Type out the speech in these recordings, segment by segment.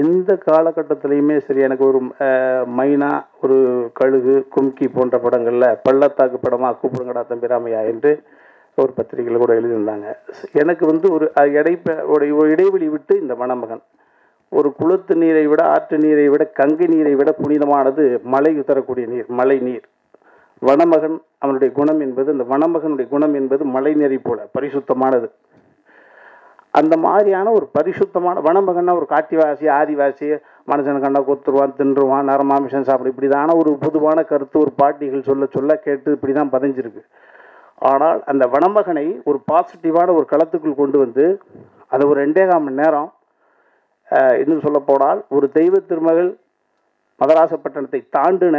எந்த காலகட்டத்திலையுமே சரி எனக்கு ஒரு மைனா ஒரு கழுகு கும்கி போன்ற படங்களில் பள்ளத்தாக்கு படமாக கூப்பிடுங்கடா தம்பிராமையா என்று ஒரு பத்திரிகையில் கூட எழுதியிருந்தாங்க. எனக்கு வந்து ஒரு இடைப்ப ஒரு இடைவெளி விட்டு இந்த மணமகன். ஒரு குளத்து நீரை விட ஆற்று நீரை விட கங்கை நீரை விட புனிதமானது மழை தரக்கூடிய நீர் மழை நீர். வனமகன் அவனுடைய குணம் என்பது அந்த வனமகனுடைய குணம் என்பது மழை நீரை போல பரிசுத்தமானது. அந்த மாதிரியான ஒரு பரிசுத்தமான வனமகன்னா ஒரு காட்டிவாசி ஆதிவாசி மனுஷன் கண்டா கொத்துருவான் தின்றுவான் நரமாமிஷன் சாப்பிடு இப்படிதான ஒரு பொதுவான கருத்து ஒரு பாட்டிகள் சொல்ல சொல்ல கேட்டு இப்படி தான் பதிஞ்சிருக்கு. ஆனால் அந்த வனமகனை ஒரு பாசிட்டிவான ஒரு களத்துக்குள் கொண்டு வந்து அதை ஒரு ரெண்டே கால் மணி நேரம் இன்னும் சொல்ல போனால் ஒரு தெய்வ திருமகள் மதராசப்பட்டினத்தை தாண்டின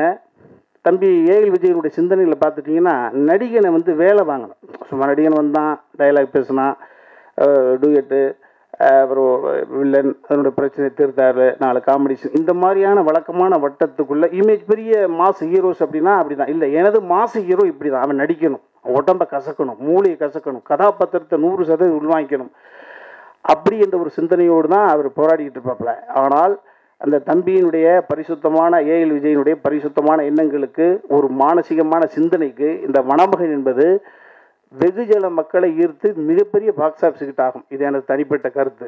தம்பி ஏஎல் விஜயனுடைய சிந்தனையில் பார்த்துட்டிங்கன்னா நடிகனை வந்து வேலை வாங்கணும். சும்மா நடிகன் வந்தான் டைலாக் பேசினான் டூயட்டு அப்புறம் வில்லன் அதனுடைய பிரச்சனை தீர்த்தார் நாலு காம்படிஷன் இந்த மாதிரியான வழக்கமான வட்டத்துக்குள்ள இமேஜ் பெரிய மாஸ் ஹீரோஸ் அப்படின்னா அப்படிதான். இல்லை எனது மாஸ் ஹீரோ இப்படி தான் அவன் நடிக்கணும். உடம்பை கசக்கணும். மூளையை கசக்கணும். கதாபாத்திரத்தை நூறு சதவீதம் உள்வாங்கிக்கணும். அப்படி என்ற ஒரு சிந்தனையோடு தான் அவர் போராடிக்கிட்டு இருப்பாப்புல. ஆனால் அந்த தம்பியினுடைய பரிசுத்தமான ஏஎல் விஜயனுடைய பரிசுத்தமான எண்ணங்களுக்கு ஒரு மானசீகமான சிந்தனைக்கு இந்த மணமகன் என்பது வெகுஜன மக்களை ஈர்த்து மிகப்பெரிய பாக்ஸ் ஆஃபீஸ் ஹிட் ஆகும். இது எனது தனிப்பட்ட கருத்து.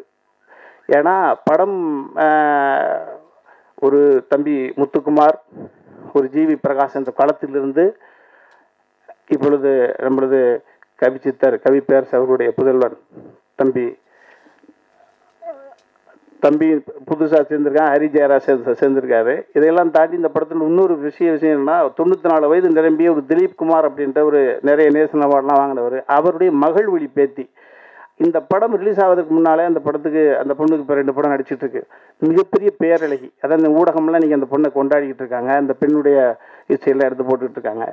ஏன்னா படம் ஒரு தம்பி முத்துக்குமார் ஒரு ஜிவி பிரகாஷ் என்ற களத்திலிருந்து இப்பொழுது நம்மளது கவி சித்தர் கவி பேரரசு அவர்களுடைய புதல்வன் தம்பி தம்பி புதுசாக சேர்ந்திருக்கான் ஹரி ஜெயராஜ் சேர்ந்து சேர்ந்திருக்காரு. இதையெல்லாம் தாண்டி இந்த படத்தில் இன்னொரு விஷய விஷயம் என்னென்னா தொண்ணூற்றி நாலு வயது நிரம்பிய ஒரு திலீப் குமார் அப்படின்ற ஒரு நிறைய நேஷனல் அவார்ட்லாம் வாங்கினவர். அவருடைய மகள் வழி பேத்தி. இந்த படம் ரிலீஸ் ஆவதற்கு முன்னாலே அந்த படத்துக்கு அந்த பொண்ணுக்கு இப்போ ரெண்டு படம் நடிச்சிட்டு இருக்கு மிகப்பெரிய பேரழகி. அதான் இந்த ஊடகம்லாம் நீங்கள் அந்த பொண்ணை கொண்டாடிக்கிட்டு இருக்காங்க. அந்த பெண்ணுடைய ஹிஸ்டரியெல்லாம் எடுத்து போட்டுக்கிட்டு இருக்காங்க.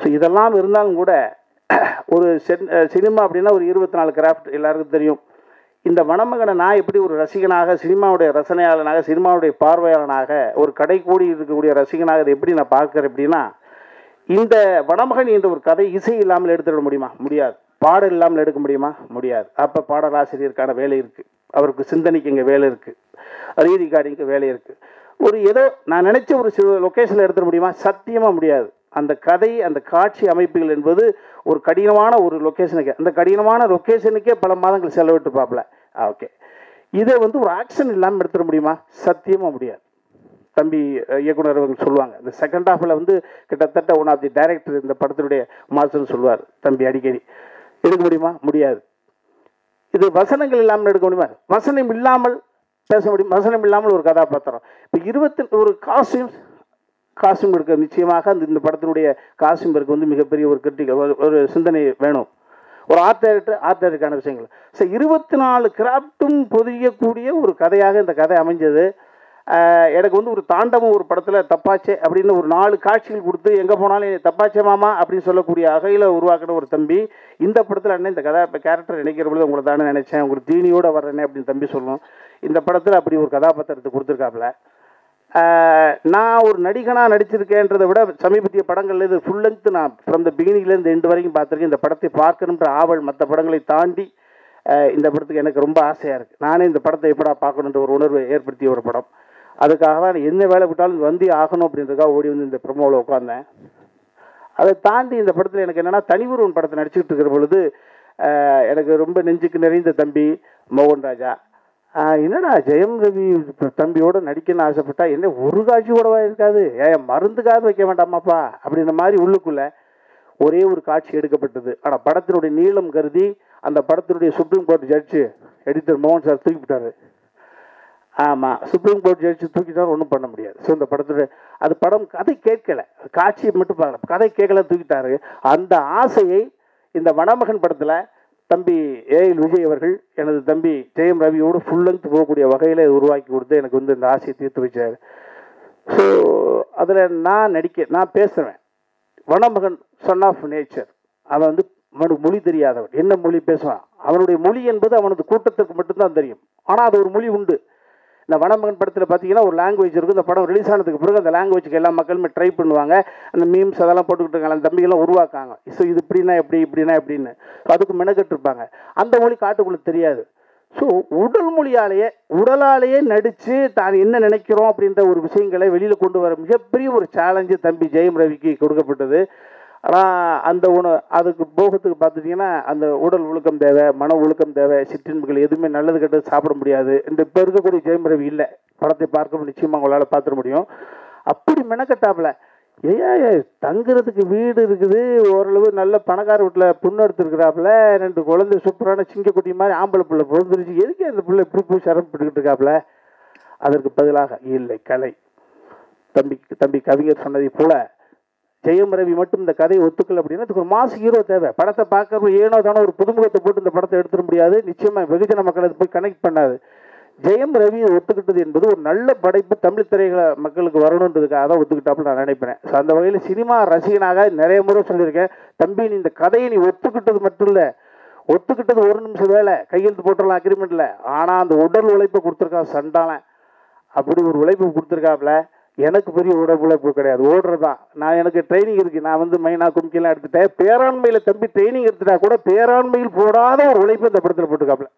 ஸோ இதெல்லாம் இருந்தாலும் கூட ஒரு சென் சினிமா அப்படின்னா ஒரு இருபத்தி நாலு கிராஃப்ட் எல்லாருக்கும் தெரியும். இந்த வனமகனை நான் எப்படி ஒரு ரசிகனாக சினிமாவுடைய ரசனையாளனாக சினிமாவுடைய பார்வையாளனாக ஒரு கடை கூடி இருக்கக்கூடிய ரசிகனாக இதை எப்படி நான் பார்க்குறேன் அப்படின்னா இந்த வனமகன் என்ற ஒரு கதை இசை இல்லாமல் எடுத்துட முடியுமா? முடியாது. பாடல் இல்லாமல் எடுக்க முடியுமா? முடியாது. அப்போ பாடலாசிரியருக்கான வேலை இருக்குது அவருக்கு சிந்தனைக்கு இங்கே வேலை இருக்குது ரீதிகாடிக்கு வேலை இருக்குது ஒரு ஏதோ நான் நினச்ச ஒரு சில லொக்கேஷனில் எடுத்துட முடியுமா? சத்தியமாக முடியாது. அந்த கதை அந்த காட்சி அமைப்புகள் என்பது ஒரு கடினமான ஒரு லொக்கேஷனுக்கு அந்த கடினமான லொக்கேஷனுக்கே பல மாதங்கள் செலவிட்டு பார்ப்பல. ஓகே. இதை வந்து ஒரு ஆக்ஷன் இல்லாமல் எடுத்துட முடியுமா? சத்தியமாக முடியாது. தம்பி இயக்குனர் அவங்க சொல்லுவாங்க. இந்த செகண்ட் ஹாஃபில் வந்து கிட்டத்தட்ட ஒன் ஆஃப் தி டைரக்டர் இந்த படத்தினுடைய மாஸ்டர்னு சொல்லுவார். தம்பி அடிக்கடி. எடுக்க முடியுமா? முடியாது. இது வசனங்கள் இல்லாமல் எடுக்க முடியுமா? வசனம் இல்லாமல் பேச முடியும். வசனம் இல்லாமல் ஒரு கதாபாத்திரம். இப்போ இருபத்தி ஒரு காஸ்டியூம் காஸ்டியூம் இருக்க நிச்சயமாக அந்த இந்த படத்தினுடைய காஸ்டியூம் இருக்கு வந்து மிகப்பெரிய ஒரு கிரிட்டிக்கல் ஒரு ஒரு சிந்தனை வேணும். ஒரு ஆர்ட் டைரக்டர் விஷயங்கள். ஸோ இருபத்தி நாலு கிராஃப்ட்டும் பொதியக்கூடிய ஒரு கதையாக இந்த கதை அமைஞ்சது. எனக்கு வந்து ஒரு தாண்டவம் ஒரு படத்தில் தப்பாச்சே அப்படின்னு ஒரு நாலு காட்சிகள் கொடுத்து எங்கே போனாலும் தப்பாச்சே மாமா அப்படின்னு சொல்லக்கூடிய அகையில் உருவாக்கின ஒரு தம்பி இந்த படத்தில் அண்ணன் இந்த கதை இப்போ கேரக்டர் நினைக்கிற பொழுது உங்களை தானே நினச்சேன் உங்களுக்கு தீனியோட வர்றேனே அப்படின்னு தம்பி சொல்லணும் இந்த படத்தில் அப்படி ஒரு கதாபாத்திரத்தை கொடுத்துருக்காப்புல. நான் ஒரு நடிகனாக நடிச்சிருக்கேன்றதை விட சமீபத்திய படங்கள்ல இது ஃபுல் லென்த் நான் ஃப்ரம் த பிகினிங்லேருந்து எண்டு வரைக்கும் பார்த்துருக்கேன். இந்த படத்தை பார்க்கணுன்ற ஆவல் மற்ற படங்களை தாண்டி இந்த படத்துக்கு எனக்கு ரொம்ப ஆசையாக இருக்குது நானே இந்த படத்தை எப்படா பார்க்கணுன்ற ஒரு உணர்வை ஏற்படுத்திய ஒரு படம். அதுக்காக தான் நான் என்ன வேலை விட்டாலும் வந்தே ஆகணும் அப்படின்றதுக்காக ஓடி வந்து இந்த ப்ரமோவில் உட்காந்தேன் அதை தாண்டி இந்த படத்தில் எனக்கு என்னென்னா தனிவுருவன் படத்தை நடிச்சுக்கிட்டு இருக்கிற பொழுது எனக்கு ரொம்ப நெஞ்சுக்கு நிறைந்த தம்பி மோகன் ராஜா. என்னடா ஜெயம் ரவி தம்பியோட நடிக்கணும்னு ஆசைப்பட்டா? என்ன ஒரு காட்சி கூடவா இருக்காது. ஏன் மருந்துக்காவது வைக்க வேண்டாமாப்பா அப்படின்ற மாதிரி உள்ளுக்குள்ள ஒரே ஒரு காட்சி எடுக்கப்பட்டது. ஆனால் படத்தினுடைய நீளம் கருதி அந்த படத்தினுடைய சுப்ரீம் கோர்ட் ஜட்ஜு எடிட்டர் மோகன் சார் தூக்கிவிட்டாரு. ஆமாம் சுப்ரீம் கோர்ட் ஜட்ஜு தூக்கிட்டாலும் ஒன்றும் பண்ண முடியாது. ஸோ இந்த படத்துடைய அது படம் கதை கேட்கல. காட்சியை மட்டும் பார்க்கல கதை கேட்கல தூக்கிட்டாரு. அந்த ஆசையை இந்த வனமகன் படத்தில் தம்பி ஏஎல் விஜய் அவர்கள் எனது தம்பி ஜெயம் ரவியோடு ஃபுல் லென்த் போகக்கூடிய வகையில் உருவாக்கி கொடுத்து எனக்கு வந்து இந்த ஆசையை தீர்த்து வச்சார். ஸோ அதில் நான் நடிக்க நான் பேசுவேன் வனமகன் சன் ஆஃப் நேச்சர் அவன் வந்து அவனுக்கு மொழி தெரியாதவன். என்ன மொழி பேசுவான்? அவனுடைய மொழி என்பது அவனது கூட்டத்துக்கு மட்டும்தான் தெரியும். ஆனால் அது ஒரு மொழி உண்டு. இந்த வனமகன் படத்தில் பார்த்தீங்கன்னா ஒரு லாங்குவேஜ் இருக்கும். இந்த படம் ரிலீஸ் ஆனதுக்கு பிறகு அந்த லாங்குவேஜுக்கு எல்லா மக்களுமே ட்ரை பண்ணுவாங்க. அந்த மீம்ஸ் அதெல்லாம் போட்டுக்கிட்டு இருக்காங்க. அந்த தம்பிகள்லாம் உருவாக்காங்க ஸோ இது இப்படின்னா எப்படி இப்படின்னா எப்படின்னு. ஸோ அதுக்கு மெனக்கட்டு இருப்பாங்க. அந்த மொழி காட்டுக்குள்ள தெரியாது. ஸோ உடல் மொழியாலேயே உடலாலேயே நடித்து தான் என்ன நினைக்கிறோம் அப்படின்ற ஒரு விஷயங்களை வெளியில் கொண்டு வர மிகப்பெரிய ஒரு சேலஞ்சு தம்பி ஜெயம் ரவிக்கு கொடுக்கப்பட்டது. ஆனால் அந்த உண அதுக்கு போகத்துக்கு பார்த்துட்டிங்கன்னா அந்த உடல் ஒழுக்கம் தேவை மன ஒழுக்கம் தேவை சிற்றின்புகள் எதுவுமே நல்லது கெட்டது சாப்பிட முடியாது. இந்த இப்போ இருக்கக்கூடிய ஜெயமரவி இல்லை. படத்தை பார்க்க நிச்சயமாக உங்களால் பார்த்துட முடியும். அப்படி மெனக்கட்டாப்புல. ஐயா தங்குறதுக்கு வீடு இருக்குது. ஓரளவு நல்ல பணக்கார வீட்டில் புண்ணு எடுத்துருக்கிறாப்புல. ரெண்டு குழந்தை சூப்பரான சிங்கக்குட்டி மாதிரி ஆம்பளை பிள்ளை பிறந்துருச்சு. எதுக்கு அந்த பிள்ளை இப்படி போய் சிரமப்பட்டுக்கிட்டு இருக்காப்புல? அதற்கு பதிலாக இல்லை கலை. தம்பி தம்பி கவிஞர் சொன்னதை போல ஜெயம் ரவி மட்டும் இந்த கதையை ஒத்துக்கல அப்படின்னா இதுக்கு ஒரு மாசு ஹீரோ தேவை. படத்தை பார்க்கறது ஏனோ தானோ ஒரு புதுமுகத்தை போட்டு இந்த படத்தை எடுத்துட முடியாது. நிச்சயமாக வெகுஜன மக்கள் அது போய் கனெக்ட் பண்ணாது. ஜெயம் ரவி ஒத்துக்கிட்டது என்பது ஒரு நல்ல படைப்பு தமிழ் திரைகளை மக்களுக்கு வரணுன்றதுக்காக தான் ஒத்துக்கிட்டாப்புல நான் நினைப்பேன். ஸோ அந்த வகையில் சினிமா ரசிகனாக நிறைய முறை சொல்லியிருக்கேன். தம்பி நீ இந்த கதையை நீ ஒத்துக்கிட்டது மட்டும் இல்லை. ஒத்துக்கிட்டது ஒரு நிமிஷம் வேலை. கையெழுத்து போட்டுடலாம் அக்ரிமெண்ட்டில் ஆனால் அந்த உடல் உழைப்பை கொடுத்துருக்கான் சண்டாளன். அப்படி ஒரு உழைப்பு கொடுத்துருக்காப்புல. எனக்கு பெரிய உடல் கிடையாது. ஓடுறது? தான் நான் எனக்கு ட்ரைனிங் இருக்குது நான் வந்து மைனா கும்கிலாம் எடுத்துட்டேன் பேராண்மையில் தம்பி ட்ரைனிங் எடுத்துட்டா கூட பேராண்மையில் போடாத ஒரு உழைப்பு இந்த படத்தில் போட்டுருக்காப்புல.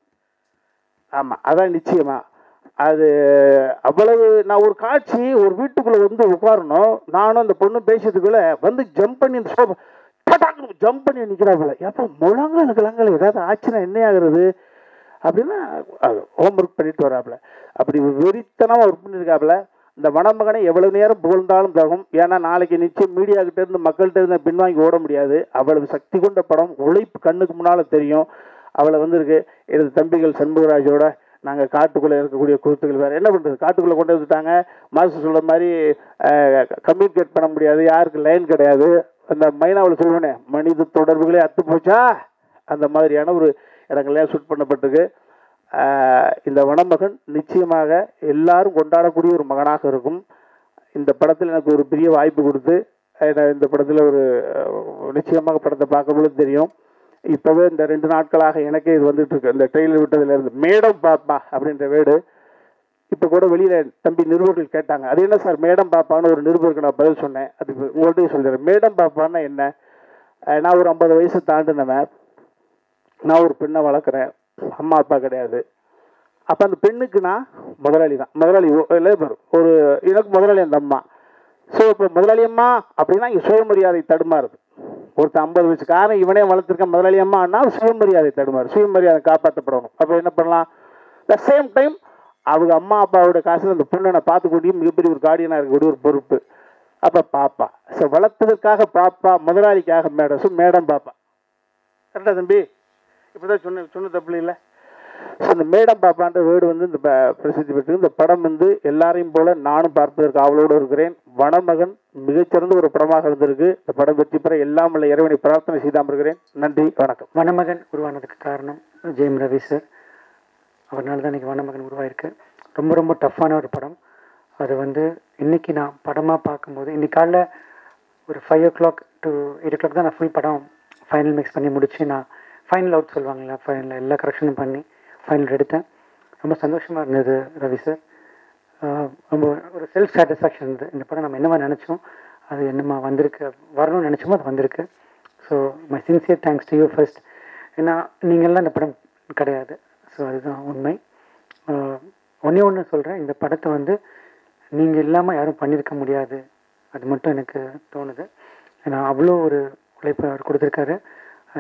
ஆமாம் அதான் நிச்சயமாக அது அவ்வளவு நான் ஒரு காட்சி ஒரு வீட்டுக்குள்ளே வந்து உட்காரணும். நானும் அந்த பொண்ணு பேசுறதுக்குள்ளே வந்து ஜம்ப் பண்ணி இந்த சோஃபா ஜம்ப் பண்ணி நிற்கிறாப்புல எப்போ முழங்கல் கிழங்கல் ஏதாவது ஆச்சுன்னா என்ன ஆகுறது? அப்படின்னா ஹோம்ஒர்க் பண்ணிட்டு வராப்புல. அப்படி வெறித்தனமாக ஒர்க் பண்ணியிருக்காப்புல இந்த வனமகனை எவ்வளவு நேரம் புகழ்ந்தாலும் தகும் ஏன்னா நாளைக்கு நிச்சயம் மீடியா கிட்ட இருந்து மக்கள்கிட்ட இருந்து பின்வாங்கி ஓட முடியாது. அவ்வளவு சக்தி கொண்ட படம். உழைப்பு கண்ணுக்கு முன்னால் தெரியும். அவளை வந்திருக்கு. எனது தம்பிகள் சண்முகராஜோட நாங்கள் காட்டுக்குள்ளே இருக்கக்கூடிய குருத்துக்கள் வேறு. என்ன பண்ணுறது காட்டுக்குள்ளே கொண்டு வந்துட்டாங்க. மாஸ்டர் சொல்கிற மாதிரி கம்யூனிகேட் பண்ண முடியாது. யாருக்கு லைன் கிடையாது. அந்த மைனாவில் சொல்லுவேனே மனித தொடர்புகளே அத்து போச்சா? அந்த மாதிரியான ஒரு இடங்கள்லாம் ஷூட் பண்ணப்பட்டிருக்கு. இந்த வனமகன் நிச்சயமாக எல்லாரும் கொண்டாடக்கூடிய ஒரு மகனாக இருக்கும். இந்த படத்தில் எனக்கு ஒரு பெரிய வாய்ப்பு கொடுத்து இந்த படத்தில் ஒரு நிச்சயமாக படத்தை பார்க்கும்பொழுது தெரியும். இப்போவே இந்த ரெண்டு நாட்களாக எனக்கே இது வந்துட்டு இருக்கு இந்த ட்ரெயிலர் விட்டதுலேருந்து மேடம் பாப்பா அப்படின்ற வேடு இப்போ கூட வெளியில் தம்பி நிருபர்கள் கேட்டாங்க. அது என்ன சார் மேடம் பாப்பான்னு ஒரு நிருபருக்கு நான் பதில் சொன்னேன். அது உங்கள்கிட்டயும் சொல்லிடுறேன். மேடம் பாப்பான்னா என்ன? நான் ஒரு ஐம்பது வயசு தாண்டினவன். நான் ஒரு பெண்ணை வளர்க்குறேன். அம்மா அப்பா கிடையாது. அப்போ அந்த பெண்ணுக்குன்னா முதலாளி தான் முதலாளி லேபர் ஒரு எனக்கு முதலாளி அந்த அம்மா. ஸோ இப்போ முதலாளி அம்மா அப்படின்னா இங்கே சுயமரியாதை தடுமாறுது. ஒருத்தர் ஐம்பது வயசுக்காரன் இவனே வளர்த்துருக்க முதலாளி அம்மான்னா சுயமரியாதை தடுமாறு சுயமரியாதை காப்பாற்றப்படணும் அப்போ என்ன பண்ணலாம்? த சேம் டைம் அவங்க அம்மா அப்பாவோட காசு அந்த பொண்ணை நான் பார்த்துக்கூடிய மிகப்பெரிய ஒரு கார்டியனாக இருக்கக்கூடிய ஒரு பொறுப்பு. அப்போ பாப்பா. ஸோ வளர்த்ததற்காக பாப்பா முதலாளிக்காக மேடம் ஸோ மேடம் பாப்பா. கரெக்டா தம்பி? இப்போதான் சொன்ன சொன்ன தப்பு இல்லை. ஸோ இந்த மேடம் பாப்பான்ற வேர்டு வந்து இந்த ப- பிரசித்தி பெற்று இந்த படம் வந்து எல்லாரையும் போல நானும் பார்ப்பதற்கு ஆவலோடு இருக்கிறேன். வனமகன் மிகச்சிறந்த ஒரு படமாக இருந்திருக்கு. இந்த படம் வெற்றி பெற எல்லாம் உள்ள இறைவனை பிரார்த்தனை செய்தாமல் இருக்கிறேன். நன்றி வணக்கம். வனமகன் உருவானதுக்கு காரணம் ஜெயம் ரவி சார். அவர்னால தான் இன்னைக்கு வனமகன் உருவாயிருக்கு. ரொம்ப ரொம்ப டஃப்பான ஒரு படம். அது வந்து இன்றைக்கி நான் படமாக பார்க்கும்போது இன்றைக்கி காலைல ஒரு five o'clock to eight o'clock தான் நான் ஃபுல் படம் ஃபைனல் மிக்ஸ் பண்ணி முடித்து நான் ஃபைனல் அவுட் சொல்லுவாங்களா ஃபைனல் எல்லா கரெக்ஷனும் பண்ணி ஃபைனல் எடுத்தேன். ரொம்ப சந்தோஷமாக இருந்தது ரவி சார் ரொம்ப ஒரு செல்ஃப் சாட்டிஸ்ஃபேக்ஷன் இருந்தது. இந்த படம் நம்ம என்னமா நினச்சோம் அது என்னமா வந்திருக்கு வரணும்னு நினச்சோமோ அது வந்திருக்கு. So my sincere thanks to you first ஏன்னா நீங்கள்லாம் இந்த படம் கிடையாது. ஸோ அதுதான் உண்மை. ஒன்றே ஒன்று சொல்கிறேன் இந்த படத்தை வந்து நீங்கள் இல்லாமல் யாரும் பண்ணியிருக்க முடியாது. அது மட்டும் எனக்கு தோணுது. ஏன்னா அவ்வளோ ஒரு உழைப்பு அவர் கொடுத்துருக்காரு.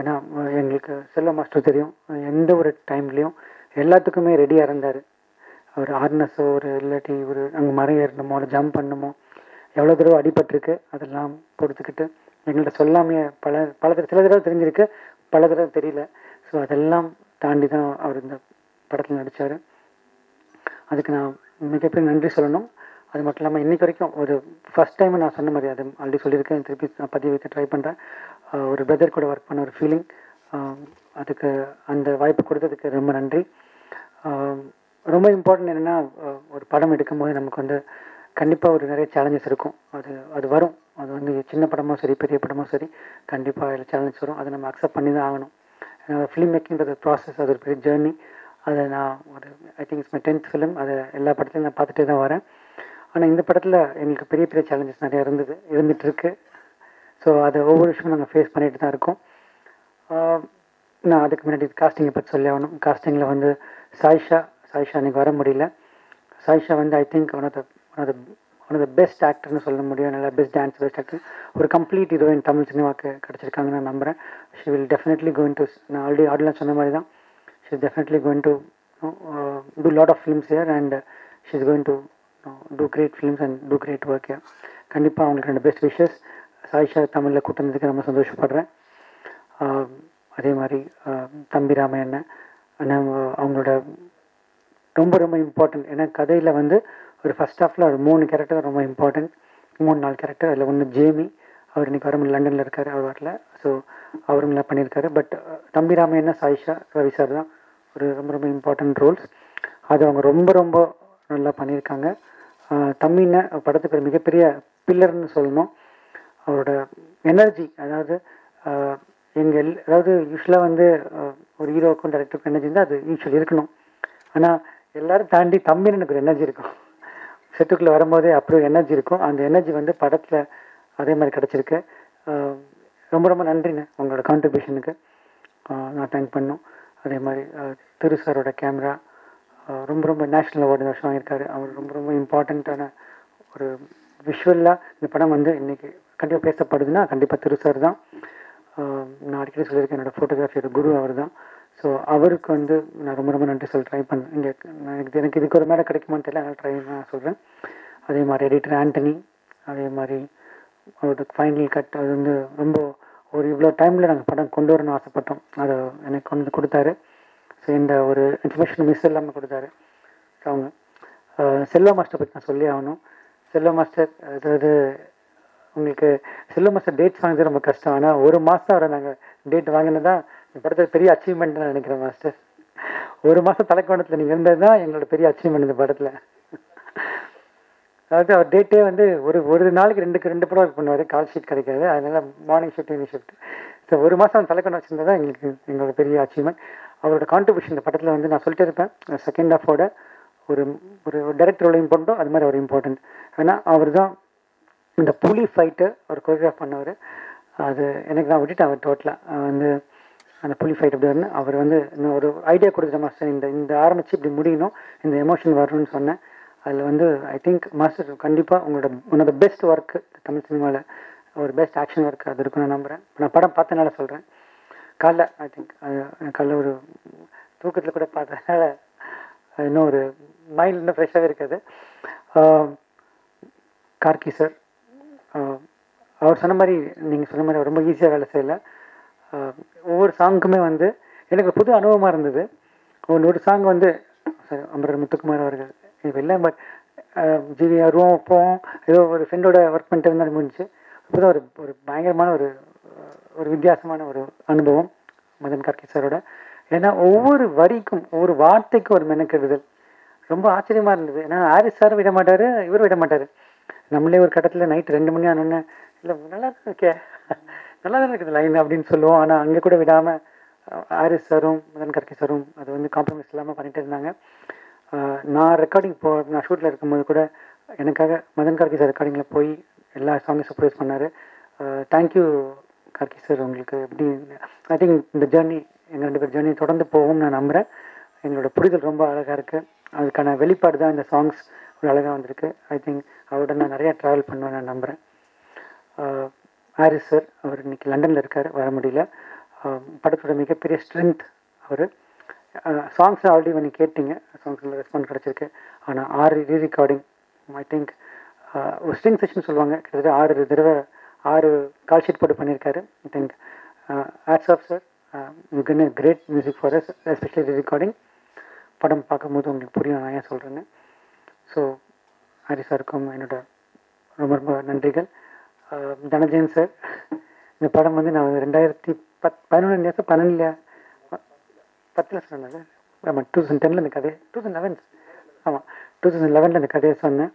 ஏன்னா எங்களுக்கு செல்வ மாஸ்டர் தெரியும். எந்த ஒரு டைம்லேயும் எல்லாத்துக்குமே ரெடியாக இருந்தார். ஒரு ஹார்னஸோ ஒரு இல்லாட்டி ஒரு அங்கே மரம் ஏறணுமோ ஒரு ஜம்ப் பண்ணணுமோ எவ்வளோ தடவை அடிபட்டிருக்கு அதெல்லாம் பொறுத்துக்கிட்டு எங்கள்கிட்ட சொல்லாமையே பல பல தடவை சில தடவை தெரிஞ்சிருக்கு பல தடவை தெரியல. ஸோ அதெல்லாம் தாண்டி தான் அவர் இந்த படத்தில் நடித்தார் அதுக்கு நான் மிகப்பெரிய நன்றி சொல்லணும். அது மட்டும் இல்லாமல் இன்றைக்கி வரைக்கும் ஒரு ஃபர்ஸ்ட் டைம் நான் சொன்ன மாதிரி அது ஆல்ரெடி சொல்லியிருக்கேன். திருப்பி நான் பதிவு வைக்க ட்ரை பண்ணுறேன் ஒரு பிரதர் கூட ஒர்க் பண்ண ஒரு ஃபீலிங் அதுக்கு அந்த வாய்ப்பு கொடுத்ததுக்கு ரொம்ப நன்றி. ரொம்ப இம்பார்ட்டன்ட் என்னென்னா ஒரு படம் எடுக்கும்போது நமக்கு வந்து கண்டிப்பாக ஒரு நிறைய சேலஞ்சஸ் இருக்கும். அது அது வரும். அது வந்து சின்ன படமோ சரி பெரிய படமோ சரி கண்டிப்பாக அதில் சேலஞ்ச் வரும். அதை நம்ம அக்செப்ட் பண்ணி தான் ஆகணும் ஃபிலிம் மேக்கிங்கிறது ப்ராசஸ் அது ஒரு பெரிய ஜேர்னி அதை நான் ஒரு I think it's my tenth film அதை எல்லா படத்துலையும் நான் பார்த்துட்டே தான் வரேன். ஆனால் இந்த படத்தில் எங்களுக்கு பெரிய பெரிய சேலஞ்சஸ் நிறையா இருந்தது இருந்துகிட்ருக்கு ஸோ அதை ஒவ்வொரு விஷயமும் நாங்கள் ஃபேஸ் பண்ணிட்டு தான் இருக்கோம். நான் அதுக்கு முன்னாடி காஸ்டிங்கை பற்றி சொல்லி ஆகணும். காஸ்டிங்கில் வந்து சாய்ஷா சாய்ஷா அன்றைக்கி வர முடியல. சாய்ஷா வந்து I think one of the one of the one of the best ஆக்டர்னு சொல்ல முடியும். நல்லா பெஸ்ட் டான்ஸ் பெஸ்ட் ஆக்டர் ஒரு கம்ப்ளீட் ஹீரோயின் தமிழ் சினிமாவுக்கு கிடச்சிருக்காங்கன்னு நான் நம்புகிறேன் she will definitely going to நான் ஆல்ரெடி ஆடிலாம் சொன்ன மாதிரி தான். She is definitely going to do lot of films here and she is going to do great films and do great work கண்டிப்பாக அவங்களுக்கு ரெண்டு பெஸ்ட் விஷஸ் சாயிஷா தமிழில் கூட்டினதுக்கு ரொம்ப சந்தோஷப்படுறேன். அதே மாதிரி தம்பி ராமையண்ணன் அண்ணன் அவங்களோட ரொம்ப ரொம்ப இம்பார்ட்டன்ட் ஏன்னா கதையில் வந்து ஒரு ஃபர்ஸ்ட் ஹாஃபில் ஒரு மூணு கேரக்டர் ரொம்ப இம்பார்ட்டன்ட் மூணு நாலு கேரக்டர் அதில் ஒன்று ஜேமி. அவர் இன்னைக்கு வரும் லண்டனில் இருக்கார் அவர் வரல. ஸோ அவருங்கள பண்ணியிருக்காரு. பட் தம்பி ராமையண்ணா சாயிஷா ரவி சார் தான் ஒரு ரொம்ப ரொம்ப இம்பார்ட்டன்ட் ரோல்ஸ் அது அவங்க ரொம்ப ரொம்ப நல்லா பண்ணியிருக்காங்க. ஆஹ் படத்துக்கு ஒரு மிகப்பெரிய பில்லர்னு சொல்லணும். அவரோட எனர்ஜி அதாவது எங்கள் எல் அதாவது யூஸ்வலாக வந்து ஒரு ஹீரோக்கும் டேரக்டருக்கும் எனர்ஜி இருந்தால் அது யூஸ்வல் இருக்கணும். ஆனால் எல்லோரும் தாண்டி தம்பின்னு எனக்கு ஒரு எனர்ஜி இருக்கும். செட்டுக்குள்ளே வரும்போதே அப்படி ஒரு எனர்ஜி இருக்கும். அந்த எனர்ஜி வந்து படத்தில் அதே மாதிரி கிடச்சிருக்கு. ரொம்ப ரொம்ப நன்றிண்ணே உங்களோட கான்ட்ரிபியூஷனுக்கு நான் தேங்க் பண்ணும். அதே மாதிரி திரு சாரோட கேமரா ரொம்ப ரொம்ப நேஷ்னல் அவார்டு இந்த வருஷம் வாங்கியிருக்காரு. அவர் ரொம்ப ரொம்ப இம்பார்ட்டண்ட்டான ஒரு விஷுவலாக இந்த படம் வந்து இன்றைக்கி கண்டிப்பாக பேசப்படுதுன்னா கண்டிப்பாக திரு சார் தான். நான் அடிக்கடி சொல்லியிருக்கேன் என்னோட ஃபோட்டோகிராஃபியோட குரு அவர் தான். ஸோ அவருக்கு வந்து நான் ரொம்ப ரொம்ப நன்றி சொல்ல ட்ரை பண்ணேன் இங்கே எனக்கு எனக்கு இதுக்கு ஒரு மேலே கிடைக்குமான்னு தெரியல அதனால் ட்ரை நான் சொல்கிறேன் அதே மாதிரி எடிட்டர் ஆண்டனி அதே மாதிரி அவரோட ஃபைனல் கட் அது வந்து ரொம்ப ஒரு இவ்வளோ டைமில் நாங்கள் படம் கொண்டு வரணும்னு ஆசைப்பட்டோம். அதை எனக்கு கொண்டு வந்து கொடுத்தாரு. ஸோ இந்த ஒரு இன்ஃபர்மேஷன் மிஸ் இல்லாமல் கொடுத்தாரு. ஸோ அவங்க ஆஹ் செல்வா மாஸ்டர் பற்றி நான் சொல்லி ஆகணும். செல்வா மாஸ்டர் அதாவது உங்களுக்கு சில மாஸ்டர் டேட்ஸ் வாங்குறது ரொம்ப கஷ்டம். ஆனால் ஒரு மாதம் அவரை நாங்கள் டேட் வாங்கினது தான் இந்த படத்தில் பெரிய அச்சீவ்மெண்ட் நான் நினைக்கிறேன் மாஸ்டர் ஒரு மாதம் தலைக்கோணத்தில் நீங்கள் இருந்தது தான் எங்களோட பெரிய அச்சீவ்மெண்ட் இந்த படத்தில். அதாவது அவர் டேட்டே வந்து ஒரு ஒரு நாளைக்கு ரெண்டுக்கு ரெண்டு படம் ஒர்க் பண்ணுவார். கால் ஷீட் கிடைக்காது. அதனால் morning shift evening shift so ஒரு மாதம் தலைக்கோணம் வச்சிருந்தா தான் எங்களுக்கு எங்களோட பெரிய அச்சீவ்மெண்ட் அவரோட கான்ட்ரிபியூஷன் இந்த படத்தில் வந்து நான் சொல்லிட்டு இருப்பேன். செகண்ட் ஹாஃபோட ஒரு ஒரு டைரக்டரோட இம்பார்ட்டோ அது மாதிரி அவர் இம்பார்ட்டன்ட் ஏன்னா அவர் தான் இந்த புலி ஃபைட்டு அவர் கோரியோகிராஃப் பண்ணவர். அது எனக்கு நான் விட்டுட்டேன் அவர் டோட்டலாக வந்து அந்த புலி ஃபைட் அப்படி வரணும் அவர் வந்து இன்னும் ஒரு ஐடியா கொடுத்த மாஸ்டர் இந்த இந்த ஆரம்பித்து இப்படி முடியணும் இந்த எமோஷன் வரணும்னு சொன்னேன். அதில் வந்து ஐ திங்க் மாஸ்டர் கண்டிப்பாக உங்களோட one of the best work Tamil சினிமாவில் ஒரு பெஸ்ட் ஆக்ஷன் ஒர்க் அது இருக்குன்னு நான் நம்புகிறேன் நான் படம் பார்த்தனால சொல்கிறேன் காலைல ஐ திங்க் காலைல ஒரு தூக்கத்தில் கூட பார்த்ததுனால அது இன்னும் ஒரு மைண்ட் இன்னும் ஃப்ரெஷ்ஷாகவே இருக்காது. கார்கி சார் அவர் சொன்ன மாதிரி நீங்கள் சொன்ன மாதிரி ரொம்ப ஈஸியாக வேலை செய்யலை. ஒவ்வொரு சாங்குக்குமே வந்து எனக்கு புது அனுபவமாக இருந்தது. ஒன்று ஒரு சாங் வந்து சார் அமரர் முத்துக்குமார் அவர்கள் இப்போ இல்லை பட் ஜிவி அருவம் போவோம் ஏதோ ஒரு ஃப்ரெண்டோட ஒர்க் பண்ணிட்டு இருந்தால் முடிஞ்சு இப்போதான் ஒரு ஒரு பயங்கரமான ஒரு ஒரு வித்தியாசமான ஒரு அனுபவம் மதன் கார்கி சாரோட. ஏன்னா ஒவ்வொரு வரிக்கும் ஒவ்வொரு வார்த்தைக்கும் ஒரு மெனக்கெடுதல். ரொம்ப ஆச்சரியமாக இருந்தது. ஏன்னா ஆரிஸ் சார் விட மாட்டார் இவர் விட மாட்டார். நம்மளே ஒரு கட்டத்தில் நைட் ரெண்டு மணி ஆனோடனே இல்லை நல்லா தான் இருக்கே. நல்லா தான் இருக்குது லைன் அப்படின்னு சொல்லுவோம். ஆனால் அங்கே கூட விடாமல் ஆரிஸ் சாரும் மதன் கர்கி சாரும் அது வந்து காம்ப்ரமைஸ் இல்லாமல் பண்ணிட்டு இருந்தாங்க. நான் ரெக்கார்டிங் போ நான் ஷூட்டில் இருக்கும்போது கூட எனக்காக மதன் கார்கி சார் ரெக்கார்டிங்கில் போய் எல்லா சாங்கும் சர்ப்ரைஸ் பண்ணார். தேங்க்யூ கார்கி சார் உங்களுக்கு எப்படி ஐ திங்க் இந்த ஜேர்னி எங்கள் ரெண்டு பேர் ஜேர்னி தொடர்ந்து போகும்னு நான் நம்புகிறேன் எங்களோட புரிதல் ரொம்ப அழகாக இருக்குது அதுக்கான வெளிப்பாடு தான் இந்த சாங்ஸ் ஒரு அழகாக வந்திருக்கு. ஐ திங்க் அவரோட நான் நிறையா ட்ராவல் பண்ணுவேன் நான் நம்புகிறேன் ஹாரிஸ் சார் அவர் இன்னைக்கு லண்டனில் இருக்கார் வர முடியல. படத்தோட மிகப்பெரிய ஸ்ட்ரென்த் அவர். சாங்ஸ் ஆல்ரெடி நீங்கள் கேட்டீங்க. சாங்ஸில் ரெஸ்பான்ஸ் கிடச்சிருக்கு. ஆனால் ஆறு ரீ ரெக்கார்டிங் ஐ திங்க் ஒரு ஸ்ட்ரிங் செஷன் சொல்லுவாங்க. கிட்டத்தட்ட ஆறு தடவை ஆறு கால் ஷீட் போட்டு பண்ணியிருக்காரு. I think hats off sir you can great music for s especially re recording படம் பார்க்கும்போது உங்களுக்கு புரியும் நான் ஏன் சொல்கிறேன்னு ஸோ ஹரி சாருக்கும் என்னோட ரொம்ப ரொம்ப நன்றிகள். தனஜயன் தனஜெயன் சார் இந்த படம் வந்து நான் ரெண்டாயிரத்தி பத் பதினொன்று வருஷம் பன்னெண்டுல பத்தில் சொன்னேன் ஆமாம் டூ தௌசண்ட் டெனில் இந்த கதை டூ தௌசண்ட் லெவன் ஆமாம் டூ தௌசண்ட் லெவனில் இந்த கதையை சொன்னேன்.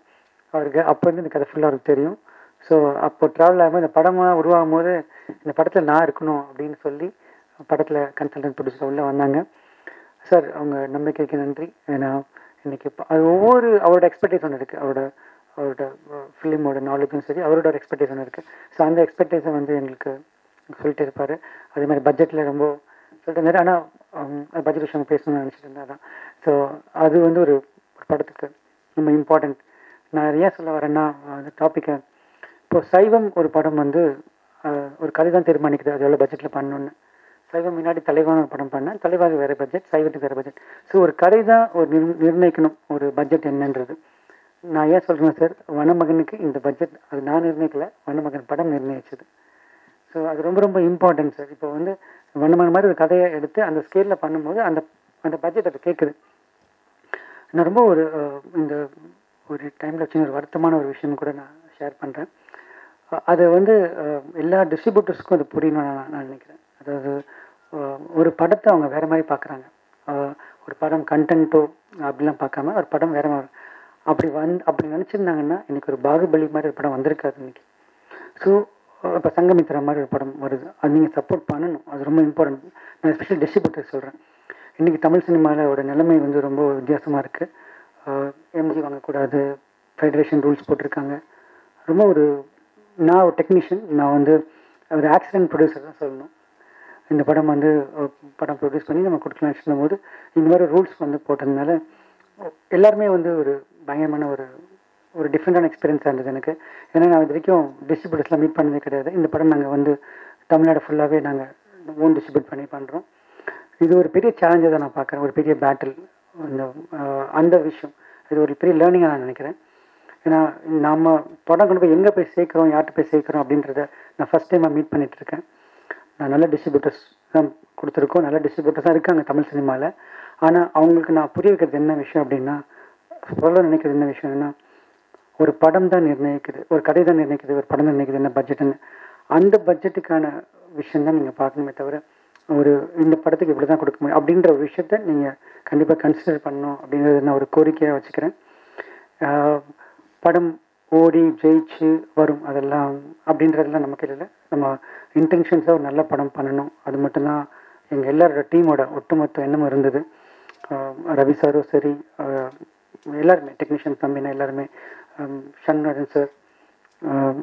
அவருக்கு அப்போருந்து இந்த கதை ஃபுல்லாக அவருக்கு தெரியும். ஸோ அப்போ ட்ராவல் ஆகும்போது இந்த படமாக உருவாகும் போது இந்த படத்தில் நான் இருக்கணும் அப்படின்னு சொல்லி படத்தில் கன்சல்டன்ட் ப்ரொடியூசர் உள்ளே வந்தாங்க. சார் அவங்க நம்பிக்கைக்கு நன்றி. ஏன்னா இன்னைக்கு அது ஒவ்வொரு அவரோட எக்ஸ்பெக்டேஷன் இருக்குது அவரோட அவரோட ஃபிலிமோட நாலேஜும் சரி அவரோட ஒரு எக்ஸ்பெக்டேஷன் இருக்குது ஸோ அந்த எக்ஸ்பெக்டேஷன் வந்து எங்களுக்கு சொல்லிட்டு இருப்பார். அதே மாதிரி பட்ஜெட்டில் ரொம்ப சொல்லிட்டு இருந்தாரு. ஆனால் பட்ஜெட் விஷயம் பேசணும்னு நினச்சிட்டு இருந்தேன் தான் ஸோ அது வந்து ஒரு படத்துக்கு ரொம்ப இம்பார்ட்டண்ட் நான் ஏன் சொல்ல வரேன்னா அந்த டாப்பிக்கை இப்போது சைவம் ஒரு படம் வந்து ஒரு கதை தான் தீர்மானிக்குது. அது எவ்வளோ பட்ஜெட்டில் பண்ணணுன்னு சைவம் முன்னாடி தலைவான படம் பண்ணேன் தலைவாக வேறு பட்ஜெட் சைவத்துக்கு வேறு பட்ஜெட் ஸோ ஒரு கதை தான் ஒரு நிர் நிர்ணயிக்கணும் ஒரு பட்ஜெட் என்னன்றது. நான் ஏன் சொல்கிறேன் சார் வனமகனுக்கு இந்த பட்ஜெட் அது நான் நிர்ணயிக்கல வனமகன் படம் நிர்ணயிச்சது. ஸோ அது ரொம்ப ரொம்ப இம்பார்ட்டன்ட் சார் இப்போ வந்து வனமகன் மாதிரி ஒரு கதையை எடுத்து அந்த ஸ்கேலில் பண்ணும்போது அந்த அந்த பட்ஜெட் அது கேட்குது நான் ரொம்ப ஒரு இந்த ஒரு டைமில் வச்சு ஒரு வருத்தமான ஒரு விஷயம் கூட நான் ஷேர் பண்ணுறேன் அதை வந்து எல்லா டிஸ்ட்ரிபியூட்டர்ஸ்க்கும் அது புரியணும்னு நான் நான் நினைக்கிறேன். அதாவது ஒரு படத்தை அவங்க வேறு மாதிரி பார்க்குறாங்க. ஒரு படம் கண்டென்ட்டோ அப்படிலாம் பார்க்காம ஒரு படம் வேறு மாதிரி. அப்படி வந் அப்படி நினச்சிருந்தாங்கன்னா இன்றைக்கி ஒரு பாகுபலி மாதிரி ஒரு படம் வந்திருக்காது இன்னைக்கு. ஸோ இப்போ சங்கமித்திர மாதிரி ஒரு படம் வருது. அது நீங்கள் சப்போர்ட் பண்ணணும். அது ரொம்ப இம்பார்ட்டன்ட் நான் ஸ்பெஷல் டிஸ்ட்ரிபியூட்டர் சொல்கிறேன் இன்றைக்கி தமிழ் சினிமாவோட நிலைமை வந்து ரொம்ப வித்தியாசமாக இருக்குது எம்ஜி வாங்கக்கூடாது ஃபெடரேஷன் ரூல்ஸ் போட்டிருக்காங்க. ரொம்ப ஒரு நான் ஒரு டெக்னீஷியன் நான் வந்து ஒரு ஆக்சிடென்ட் ப்ரொடியூசர் தான் சொல்லணும். இந்த படம் வந்து படம் ப்ரொடியூஸ் பண்ணி நம்ம கொடுக்கலாம்னு சொல்லும்போது இந்த மாதிரி ரூல்ஸ் வந்து போட்டதுனால எல்லாருமே வந்து ஒரு பயங்கரமான ஒரு ஒரு டிஃப்ரெண்டான எக்ஸ்பீரியன்ஸாக இருந்தது எனக்கு. ஏன்னா நான் இது வரைக்கும் டிஸ்ட்ரிபியூட்டர்ஸ்லாம் மீட் பண்ணதே கிடையாது. இந்த படம் நாங்கள் வந்து தமிழ்நாடு ஃபுல்லாகவே நாங்கள் ஓன் டிஸ்ட்ரிபியூட் பண்ணி பண்ணுறோம் இது ஒரு பெரிய சேலஞ்சாக தான் நான் பார்க்குறேன். ஒரு பெரிய பேட்டில் இந்த அந்த விஷயம். இது ஒரு பெரிய லேர்னிங்காக நான் நினைக்கிறேன். ஏன்னா நம்ம படம் கொண்டு போய் எங்கே போய் சேர்க்குறோம் யார்கிட்ட போய் சேர்க்குறோம் அப்படின்றத நான் ஃபஸ்ட் டைமாக மீட் பண்ணிகிட்ருக்கேன் இருக்கேன். நல்ல டிஸ்ட்ரிபியூட்டர்ஸ் தான் கொடுத்துருக்கோம். நல்ல டிஸ்ட்ரிபியூட்டர்ஸாக தான் இருக்காங்க தமிழ் சினிமாவில் ஆனால் அவங்களுக்கு நான் புரிய வைக்கிறது என்ன விஷயம் அப்படின்னா சொல்ல நினைக்கிறது என்ன விஷயம்னா ஒரு படம் தான் நிர்ணயிக்குது ஒரு கதை தான் நிர்ணயிக்குது ஒரு படம் தான் நிர்ணயிக்குது என்ன பட்ஜெட்டுன்னு அந்த பட்ஜெட்டுக்கான விஷயம் தான் நீங்கள் பார்க்கணுமே தவிர ஒரு இந்த படத்துக்கு இப்படி தான் கொடுக்க முடியும் அப்படின்ற ஒரு விஷயத்த நீங்கள் கண்டிப்பாக கன்சிடர் பண்ணணும் அப்படிங்கிறது நான் ஒரு கோரிக்கையாக வச்சுக்கிறேன். படம் ஓடி ஜெயிச்சு வரும் அதெல்லாம் அப்படின்றதெல்லாம் நமக்கு இல்லை. நம்ம இன்டென்ஷன்ஸாக ஒரு நல்ல படம் பண்ணணும். அது மட்டும்தான் எங்கள் எல்லாரோட டீமோட ஒட்டுமொத்த எண்ணமும் இருந்தது. ரவி சாரும் சரி எல்லாருமே டெக்னீஷியன் தம்பினா எல்லாருமே சண்முகன் சார்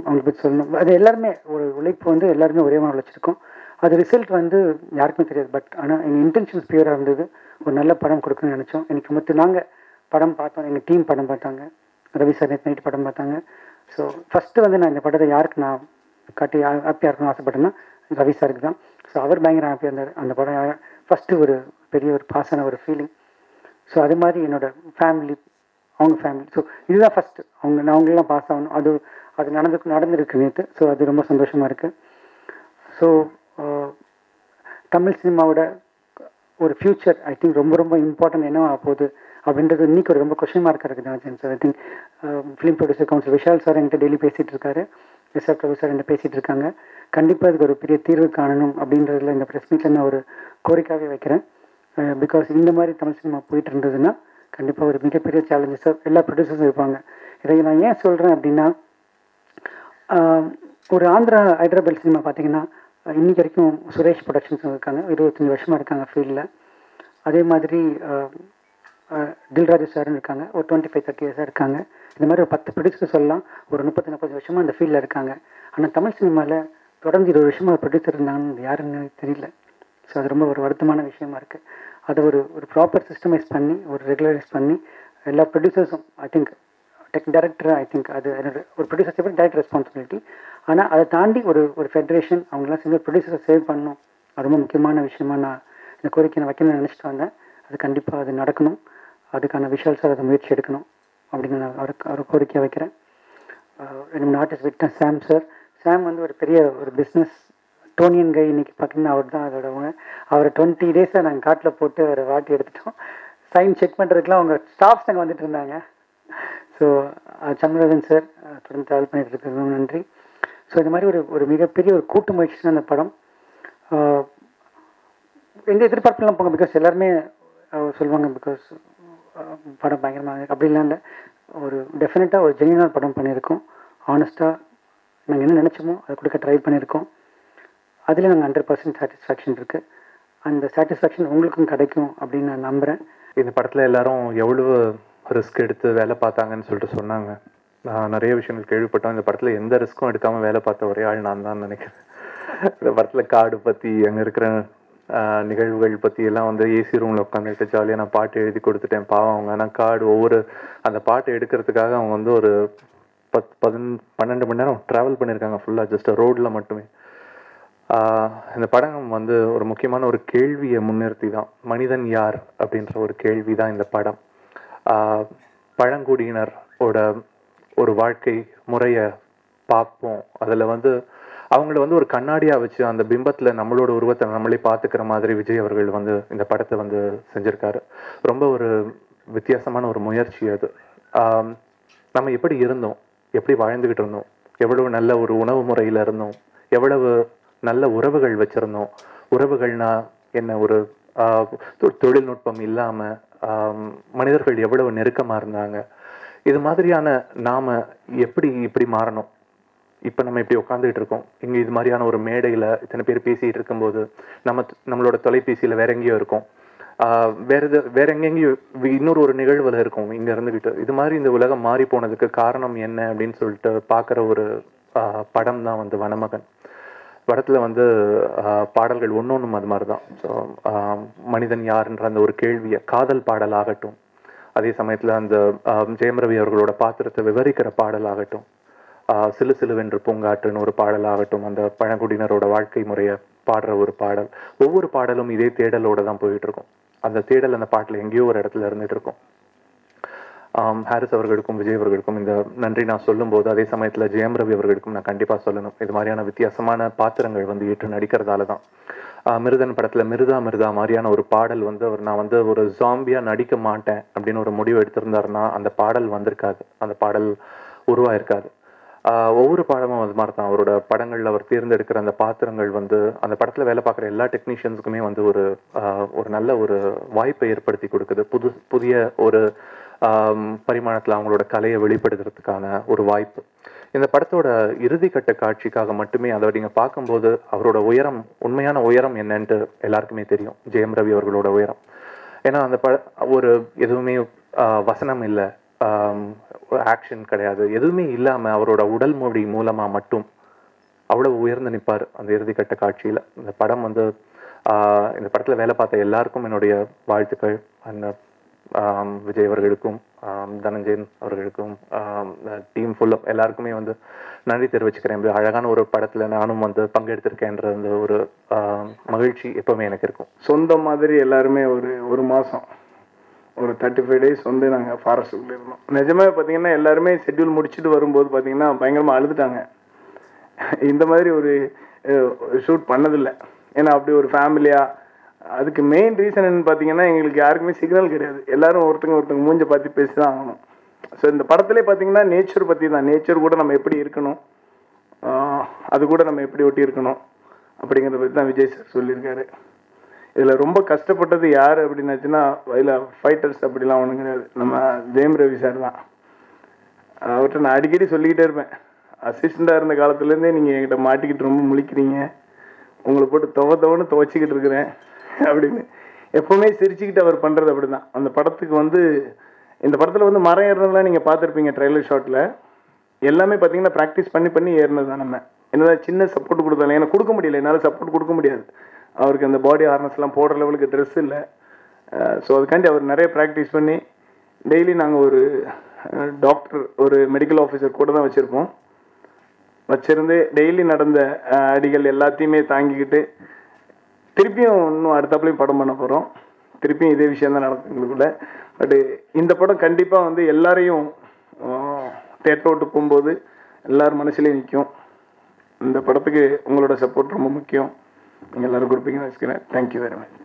அவங்களை பற்றி சொல்லணும். அது எல்லாருமே ஒரு உழைப்பு வந்து எல்லாருமே ஒரே மாதிரி உழைச்சிருக்கோம். அது ரிசல்ட் வந்து யாருக்குமே தெரியாது. பட் ஆனால் எங்கள் இன்டென்ஷன்ஸ் பியூராக இருந்தது. ஒரு நல்ல படம் கொடுக்கணும்னு நினச்சோம். எனக்கு மொத்தம் நாங்கள் படம் பார்த்தோம். எங்கள் டீம் படம் பார்த்தாங்க. ரவி சார் நேற்று நைட் படம் பார்த்தாங்க. ஸோ ஃபஸ்ட்டு வந்து நான் இந்த படத்தை யாருக்கு நான் காட்டி ஹாப்பியாக இருக்கணும்னு ஆசைப்பட்டேன்னா ரவி சாருக்கு தான். ஸோ அவர் பயங்கர ஹாப்பியாக இருந்தார். அந்த படம் ஃபஸ்ட்டு ஒரு பெரிய ஒரு பாசன ஒரு ஃபீலிங் ஸோ அது மாதிரி என்னோடய ஃபேமிலி அவங்க ஃபேமிலி ஸோ இதுதான் ஃபஸ்ட்டு அவங்க நான் அவங்களெலாம் பாஸ் ஆகணும். அது அது நடந்து நடந்திருக்கு நேற்று ஸோ அது ரொம்ப சந்தோஷமாக இருக்குது ஸோ தமிழ் சினிமாவோட ஒரு ஃப்யூச்சர் ஐ திங்க் ரொம்ப ரொம்ப இம்பார்ட்டன்ட் என்னவா போகுது அப்படின்றது இன்னைக்கு ஒரு ரொம்ப கொஷின் மார்க்காக இருக்குது sir I think film producer council Vishal sir என்கிட்ட டெய்லி பேசிகிட்டு இருக்காரு. எஸ்ஆர் பிரபு சார் என்கிட்ட பேசிகிட்டு இருக்காங்க. கண்டிப்பாக அதுக்கு ஒரு பெரிய தீர்வு காணணும் அப்படின்றதுல இந்த ப்ரெஸ் மீட்டில் நான் ஒரு கோரிக்கையாகவே வைக்கிறேன். பிகாஸ் இந்த மாதிரி தமிழ் சினிமா போயிட்டு இருந்ததுன்னா கண்டிப்பாக ஒரு மிகப்பெரிய சேலஞ்சஸாக எல்லா ப்ரொடியூசர்ஸும் இருப்பாங்க. இதை நான் ஏன் சொல்கிறேன் அப்படின்னா ஒரு ஆந்திரா ஹைதராபாத் சினிமா பார்த்தீங்கன்னா இன்றைக்கி வரைக்கும் சுரேஷ் ப்ரொடக்ஷன்ஸ் இருக்காங்க. இருபத்தஞ்சி வருஷமாக இருக்காங்க ஃபீல்டில் அதே மாதிரி தில்ராஜு சார்னு இருக்காங்க. ஒரு டுவெண்ட்டி ஃபைவ் தேர்ட்டி இயர்ஸாக இருக்காங்க. இந்த மாதிரி ஒரு பத்து ப்ரொடியூசர் சொல்லலாம். ஒரு முப்பத்தி நாற்பது வருஷமாக அந்த ஃபீல்டில் இருக்காங்க. ஆனால் தமிழ் சினிமாவில் தொடர்ந்து இருபது வருஷமாக ஒரு ப்ரொடியூசர் இருந்தாங்கன்னு யாருன்னு தெரியல. ஸோ அது ரொம்ப ஒரு வருத்தமான விஷயமா இருக்குது அதை ஒரு ஒரு ப்ராப்பர் சிஸ்டமைஸ் பண்ணி ஒரு ரெகுலரைஸ் பண்ணி எல்லா ப்ரொடியூசர்ஸும் I think tech director I think அது ஒரு ப்ரொடியூசர் சேவ் டேரக்ட் ரெஸ்பான்சிபிலிட்டி ஆனால் அதை தாண்டி ஒரு ஒரு ஃபெடரேஷன் அவங்களாம் சேர்ந்து ப்ரொடியூசரை சேவ் பண்ணணும். அது ரொம்ப முக்கியமான விஷயமா நான் இந்த கோரிக்கை நான் வைக்கணும்னு நினச்சிட்டு வந்தேன். அது கண்டிப்பாக அது நடக்கணும். அதுக்கான விஷுவல்ஸாக சார் அதை முயற்சி எடுக்கணும் அப்படின்னு நான் அவருக்கு அவர் கோரிக்கை வைக்கிறேன். ரெண்டு மூணு ஆர்டிஸ்ட் விட்டேன் சாம் சார் சாம் வந்து ஒரு பெரிய ஒரு பிஸ்னஸ் டோனியன் கை இன்னைக்கு பார்த்தீங்கன்னா அவர் தான் அதோட அவரை டுவெண்ட்டி டேஸாக நாங்கள் காட்டில் போட்டு அவரை வாட்டி எடுத்துட்டோம். சைன் செக் பண்ணுறதுக்குலாம் அவங்க ஸ்டாஃப்ஸ் அங்கே வந்துட்டு இருந்தாங்க. ஸோ சந்திரதன் சார் தொடர்ந்து ட்ராவல் பண்ணிட்டு இருக்கிறது ரொம்ப நன்றி. ஸோ இந்த மாதிரி ஒரு ஒரு மிகப்பெரிய ஒரு கூட்டு முயற்சி தான் அந்த படம் எந்த எதிர்பார்ப்புலாம் போங்க பிகாஸ் எல்லாருமே சொல்லுவாங்க பிகாஸ் படம் பயங்கரமாக அப்படிலாம் இல்லை. ஒரு டெஃபினட்டாக ஒரு ஜெனியூனாக படம் பண்ணியிருக்கோம். ஆனஸ்ட்டாக நாங்கள் என்ன நினச்சோமோ அதை கொடுக்க ட்ரை பண்ணியிருக்கோம். அதில் நாங்கள் ஹண்ட்ரட் பர்சன்ட் சாட்டிஸ்ஃபேக்ஷன் இருக்குது அந்த சாட்டிஸ்ஃபேக்ஷன் உங்களுக்கும் கிடைக்கும் அப்படின்னு நான் நம்புகிறேன் இந்த படத்தில் எல்லாரும் எவ்வளவு ரிஸ்க் எடுத்து வேலை பார்த்தாங்கன்னு சொல்லிட்டு சொன்னாங்க. நான் நிறைய விஷயங்கள் கேள்விப்பட்டோம். இந்த படத்தில் எந்த ரிஸ்க்கும் எடுக்காமல் வேலை பார்த்த ஒரே ஆள் நான் தான் நினைக்கிறேன். இந்த படத்தில் காடு பற்றி அங்கே இருக்கிற நிகழ்வுகள் பற்றி எல்லாம் வந்து ஏசி ரூமில் உட்காந்துட்டு ஜாலியாக நான் பாட்டு எழுதி கொடுத்துட்டேன். பாவம் அவங்க ஆனால் கார்டு ஒவ்வொரு அந்த பாட்டை எடுக்கிறதுக்காக அவங்க வந்து ஒரு பத் பதின பன்னெண்டு மணி நேரம் ட்ராவல் பண்ணியிருக்காங்க ஃபுல்லாக ஜஸ்ட் ரோடில் மட்டுமே. இந்த படம் வந்து ஒரு முக்கியமான ஒரு கேள்வியை முன்னிறுத்தி தான். மனிதன் யார் அப்படின்ற ஒரு கேள்வி தான் இந்த படம். பழங்குடியினரோட ஒரு வாழ்க்கை முறையை பார்ப்போம். அதில் வந்து அவங்கள வந்து ஒரு கண்ணாடியாக வச்சு அந்த பிம்பத்தில் நம்மளோட உருவத்தை நம்மளே பார்த்துக்கிற மாதிரி விஜய் அவர்கள் வந்து இந்த படத்தை வந்து செஞ்சுருக்காரு. ரொம்ப ஒரு வித்தியாசமான ஒரு முயற்சி அது. நம்ம எப்படி இருந்தோம்? எப்படி வாழ்ந்துக்கிட்டு இருந்தோம்? எவ்வளவு நல்ல ஒரு உணவு முறையில் இருந்தோம்? எவ்வளவு நல்ல உறவுகள் வச்சுருந்தோம்? உறவுகள்னா என்ன ஒரு தொ- தொழில்நுட்பம் இல்லாமல் மனிதர்கள் எவ்வளவு நெருக்கமாக இருந்தாங்க? இது மாதிரியான நாம் எப்படி இப்படி மாறணும்? இப்போ நம்ம இப்படி உட்காந்துட்டு இருக்கோம். இங்கே இது மாதிரியான ஒரு மேடையில் இத்தனை பேர் பேசிகிட்டு இருக்கும்போது நம்ம நம்மளோட தொலைபேசியில் வேற எங்கேயோ இருக்கோம். ஆஹ் வேற எது வேற எங்கெங்கேயோ வி- இன்னொரு ஒரு நிகழ்வில் இருக்கும் இங்கே இருந்துக்கிட்டு இது மாதிரி இந்த உலகம் மாறி போனதுக்கு காரணம் என்ன அப்படின்னு சொல்லிட்டு பார்க்குற ஒரு ஆஹ் படம் தான் வந்து வனமகன். படத்தில் வந்து ஆஹ் பாடல்கள் ஒன்றும் அது மாதிரி தான் ஸோ மனிதன் யாருன்ற அந்த ஒரு கேள்வியை காதல் பாடல் ஆகட்டும். அதே சமயத்தில் அந்த ஆஹ் ஜெயம் ரவி அவர்களோட பாத்திரத்தை விவரிக்கிற பாடல் ஆகட்டும். சிலு சிலுவென்று பூங்காற்றுன்னு ஒரு பாடல் ஆகட்டும் அந்த பழங்குடியினரோட வாழ்க்கை முறையை பாடுற ஒரு பாடல். ஒவ்வொரு பாடலும் இதே தேடலோட தான் போயிட்டு இருக்கும் அந்த தேடல் அந்த பாட்டில் எங்கேயோ ஒரு இடத்துல இருந்துட்டு இருக்கும் ஹாரிஸ் அவர்களுக்கும் விஜய் அவர்களுக்கும் இந்த நன்றி நான் சொல்லும்போது அதே சமயத்தில் ஜெயம் ரவி அவர்களுக்கும் நான் கண்டிப்பாக சொல்லணும். இது மாதிரியான வித்தியாசமான பாத்திரங்கள் வந்து ஏற்று நடிக்கிறதால தான். மிருதன் படத்தில் மிருதா மிருதா மாதிரியான ஒரு பாடல் வந்து அவர் நான் வந்து ஒரு ஜாம்பியாக நடிக்க மாட்டேன் அப்படின்னு ஒரு முடிவு எடுத்திருந்தாருன்னா அந்த பாடல் வந்திருக்காது. அந்த பாடல் உருவாயிருக்காது. ஒவ்வொரு பாடமும் அது மாதிரி தான் அவரோட படங்களில் அவர் தேர்ந்தெடுக்கிற அந்த பாத்திரங்கள் வந்து அந்த படத்தில் வேலை பார்க்குற எல்லா டெக்னீஷியன்ஸுக்குமே வந்து ஒரு ஒரு நல்ல ஒரு வாய்ப்பை ஏற்படுத்தி கொடுக்குது. புது புதிய ஒரு பரிமாணத்தில் அவங்களோட கலையை வெளிப்படுத்துறதுக்கான ஒரு வாய்ப்பு. இந்த படத்தோட இறுதிக்கட்ட காட்சிக்காக மட்டுமே அதை நீங்கள் பார்க்கும்போது அவரோட உயரம் உண்மையான உயரம் என்னன்ட்டு எல்லாருக்குமே தெரியும். ஜெயம் ரவி அவர்களோட உயரம். ஏன்னா அந்த பட ஒரு எதுவுமே வசனம் இல்லை. ஆக்ஷன் கிடையாது. எதுவுமே இல்லாமல் அவரோட உடல் மொழி மூலமா மட்டும் அவ்வளவு உயர்ந்து நிற்பார் அந்த இறுதிக்கட்ட காட்சியில. இந்த படம் வந்து ஆஹ், இந்த படத்துல வேலை பார்த்த எல்லாருக்கும் என்னுடைய வாழ்த்துக்கள். அந்த விஜய் அவர்களுக்கும் தனஞ்சயன் அவர்களுக்கும் டீம் ஃபுல்லாக எல்லாருக்குமே வந்து நன்றி தெரிவிச்சுக்கிறேன். அழகான ஒரு படத்துல நானும் வந்து பங்கெடுத்திருக்கேன்ற அந்த ஒரு மகிழ்ச்சி எப்பவுமே எனக்கு இருக்கும். சொந்த மாதிரி எல்லாருமே ஒரு ஒரு மாதம் ஒரு தேர்ட்டி ஃபைவ் டேஸ் வந்து நாங்கள் ஃபாரஸ்ட்டுக்குள்ளே இருந்தோம். நிஜமே பார்த்தீங்கன்னா எல்லாருமே ஷெட்யூல் முடிச்சுட்டு வரும்போது பார்த்தீங்கன்னா பயங்கரமாக அழுதுட்டாங்க. இந்த மாதிரி ஒரு ஷூட் பண்ணதில்லை. ஏன்னா அப்படி ஒரு ஃபேமிலியாக அதுக்கு மெயின் ரீசன் என்னன்னு பார்த்தீங்கன்னா எங்களுக்கு யாருக்குமே சிக்னல் கிடையாது. எல்லாரும் ஒருத்தங்க ஒருத்தங்க மூஞ்ச பார்த்து பேசி தான் ஆகணும். ஸோ இந்த படத்திலே பார்த்தீங்கன்னா நேச்சர் பற்றி தான். நேச்சர் கூட நம்ம எப்படி இருக்கணும்? அது கூட நம்ம எப்படி ஒட்டி இருக்கணும்? அப்படிங்கிறத பற்றி தான் விஜய் சார் சொல்லியிருக்காரு. இதில் ரொம்ப கஷ்டப்பட்டது யார் அப்படின்னாச்சுன்னா இதில் ஃபைட்டர்ஸ் அப்படிலாம் ஒன்றும் கிடையாது. நம்ம ஜெயம் ரவி சார் தான். அவர்கிட்ட நான் அடிக்கடி சொல்லிக்கிட்டே இருப்பேன். அசிஸ்டண்ட்டாக இருந்த காலத்துலேருந்தே நீங்கள் என்கிட்ட மாட்டிக்கிட்டு ரொம்ப முழிக்கிறீங்க. உங்களை போட்டு துவ துவன்னு துவைச்சிக்கிட்டு இருக்கிறேன் அப்படின்னு. எப்போவுமே சிரிச்சுக்கிட்டு அவர் பண்ணுறது அப்படி தான் அந்த படத்துக்கு வந்து இந்த படத்தில் வந்து மரம் ஏறுறதுலாம் நீங்கள் பார்த்துருப்பீங்க ட்ரெய்லர் ஷாட்டில் எல்லாமே பார்த்தீங்கன்னா ப்ராக்டிஸ் பண்ணி பண்ணி ஏறினது தான் நம்ம. என்னதான் சின்ன சப்போர்ட் கொடுத்தாலும் எனக்கு கொடுக்க முடியல. என்னால் சப்போர்ட் கொடுக்க முடியாது. அவருக்கு அந்த பாடி ஹார்னஸ்லாம் போடுற லெவலுக்கு ட்ரெஸ் இல்லை. ஸோ அதுக்காண்டி அவர் நிறைய ப்ராக்டிஸ் பண்ணி டெய்லி நாங்கள் ஒரு டாக்டர் ஒரு மெடிக்கல் ஆஃபீஸர் கூட தான் வச்சுருப்போம். வச்சுருந்து டெய்லி நடந்த அடிகள் எல்லாத்தையுமே தாங்கிக்கிட்டு திருப்பியும் இன்னும் அடுத்தாப்புலையும் படம் பண்ண போகிறோம் திருப்பியும் இதே விஷயம் தான் நடக்கும் எங்களுக்குள்ள. பட்டு இந்த படம் கண்டிப்பாக வந்து எல்லாரையும் தேட்டர் விட்டு போகும்போது எல்லார் மனசுலேயும் நிற்கும் இந்த படத்துக்கு உங்களோட சப்போர்ட் ரொம்ப முக்கியம். நீங்கள் எல்லாரும் கொடுப்பீங்கன்னு வச்சுக்கிறேன் தேங்க்யூ வெரி மச்